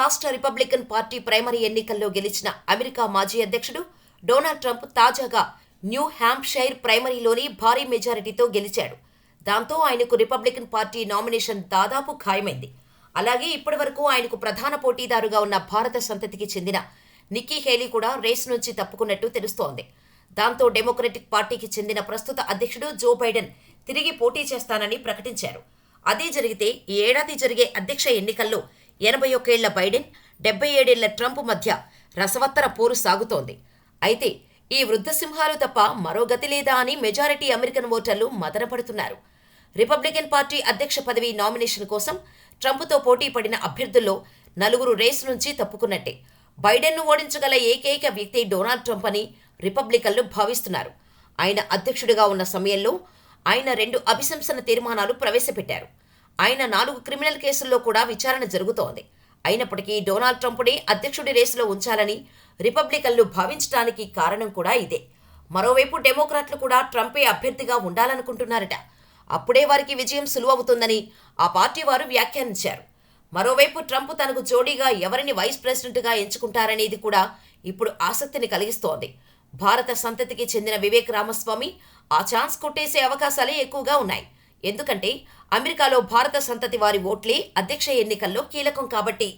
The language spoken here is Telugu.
రాష్ట్ర రిపబ్లికన్ పార్టీ ప్రైమరీ ఎన్నికల్లో గెలిచిన అమెరికా మాజీ అధ్యక్షుడు డొనాల్డ్ ట్రంప్ తాజాగా న్యూ హ్యాంప్షైర్ ప్రైమరీలోని భారీ మెజారిటీతో గెలిచాడు. దాంతో ఆయనకు రిపబ్లికన్ పార్టీ నామినేషన్ దాదాపు ఖాయమైంది. అలాగే ఇప్పటివరకు ఆయనకు ప్రధాన పోటీదారుగా ఉన్న భారత సంతతికి చెందిన నిక్కీ హేలీ కూడా రేస్ నుంచి తప్పుకున్నట్టు తెలుస్తోంది. దాంతో డెమోక్రటిక్ పార్టీకి చెందిన ప్రస్తుత అధ్యక్షుడు జో బైడెన్ తిరిగి పోటీ చేస్తానని ప్రకటించారు. అదే జరిగితే ఈ ఏడాది జరిగే అధ్యక్ష ఎన్నికల్లో ఎనభై ఒకేళ్ళ బైడెన్ డెబ్బై ఏడేళ్ళ ట్రంప్ మధ్య రసవత్తర పోరు సాగుతోంది. అయితే ఈ వృద్ధ సింహాలు తప్ప మరో గతి లేదా అని మెజారిటీ అమెరికన్ ఓటర్లు మదనపడుతున్నారు. రిపబ్లికన్ పార్టీ అధ్యక్ష పదవి నామినేషన్ కోసం ట్రంప్తో పోటీ పడిన అభ్యర్థుల్లో నలుగురు రేసు నుంచి తప్పుకున్నట్టే. బైడెన్ను ఓడించగల ఏకైక వ్యక్తి డొనాల్డ్ ట్రంప్ అని రిపబ్లికన్లు భావిస్తున్నారు. ఆయన అధ్యక్షుడిగా ఉన్న సమయంలో ఆయన రెండు అభిశంసన తీర్మానాలు ప్రవేశపెట్టారు. ఆయన నాలుగు క్రిమినల్ కేసుల్లో కూడా విచారణ జరుగుతోంది. అయినప్పటికీ డొనాల్డ్ ట్రంప్ని అధ్యక్షుడి రేసులో ఉంచాలని రిపబ్లికన్లు భావించడానికి కారణం కూడా ఇదే. మరోవైపు డెమోక్రాట్లు కూడా ట్రంపే అభ్యర్థిగా ఉండాలనుకుంటున్నారట. అప్పుడే వారికి విజయం సులువవుతుందని ఆ పార్టీ వారు వ్యాఖ్యానించారు. మరోవైపు ట్రంప్ తనకు జోడీగా ఎవరిని వైస్ ప్రెసిడెంట్గా ఎంచుకుంటారనేది కూడా ఇప్పుడు ఆసక్తిని కలిగిస్తోంది. భారత సంతతికి చెందిన వివేక్ రామస్వామి ఆ ఛాన్స్ కొట్టేసే అవకాశాలే ఎక్కువగా ఉన్నాయి. ఎందుకంటే అమెరికాలో భారత సంతతి వారి ఓట్లే అధ్యక్ష ఎన్నికల్లో కీలకం కాబట్టి.